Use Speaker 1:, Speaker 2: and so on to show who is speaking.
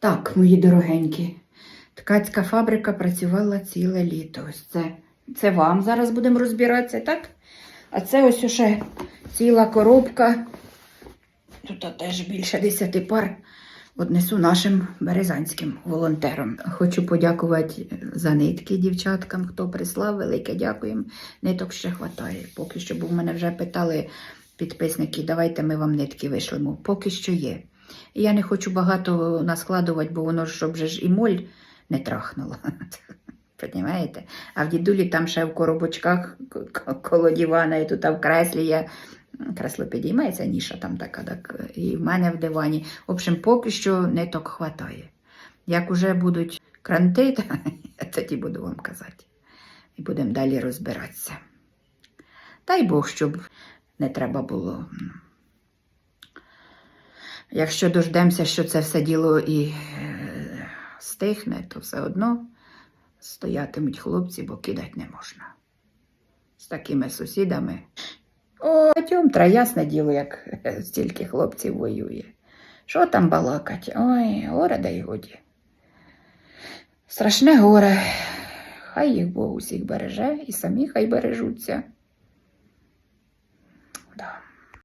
Speaker 1: Так, мої дорогенькі, ткацька фабрика працювала ціле літо. Ось це, це вам зараз будемо розбиратися, так? А це ось уже ціла коробка. Тут теж більше 10 пар. Однесу нашим березанським волонтерам. Хочу подякувати за нитки дівчаткам, хто прислав. Велике дякуємо. Ниток ще хватає. Поки що, бо в мене вже питали підписники, давайте ми вам нитки вишлемо. Поки що є. Я не хочу багато наскладувати, бо воно щоб же ж і моль не трахнуло. Понімаєте? А в дідулі там ще в коробочках коло дивана і тут в креслі є. Кресло підіймається, ніша там така, так, і в мене в дивані. В общем, поки що ниток хватає. Як уже будуть кранти, то тоді буду вам казати. І будемо далі розбиратися. Дай Бог, щоб не треба було. Якщо дождемося, що це все діло і е, стихне, то все одно стоятимуть хлопці, бо кидати не можна. З такими сусідами. О, Тьомтра, ясне діло, як е, стільки хлопців воює. Що там балакать? Ой, горе да й годі. Страшне горе. Хай їх Бог усіх береже і самі хай бережуться.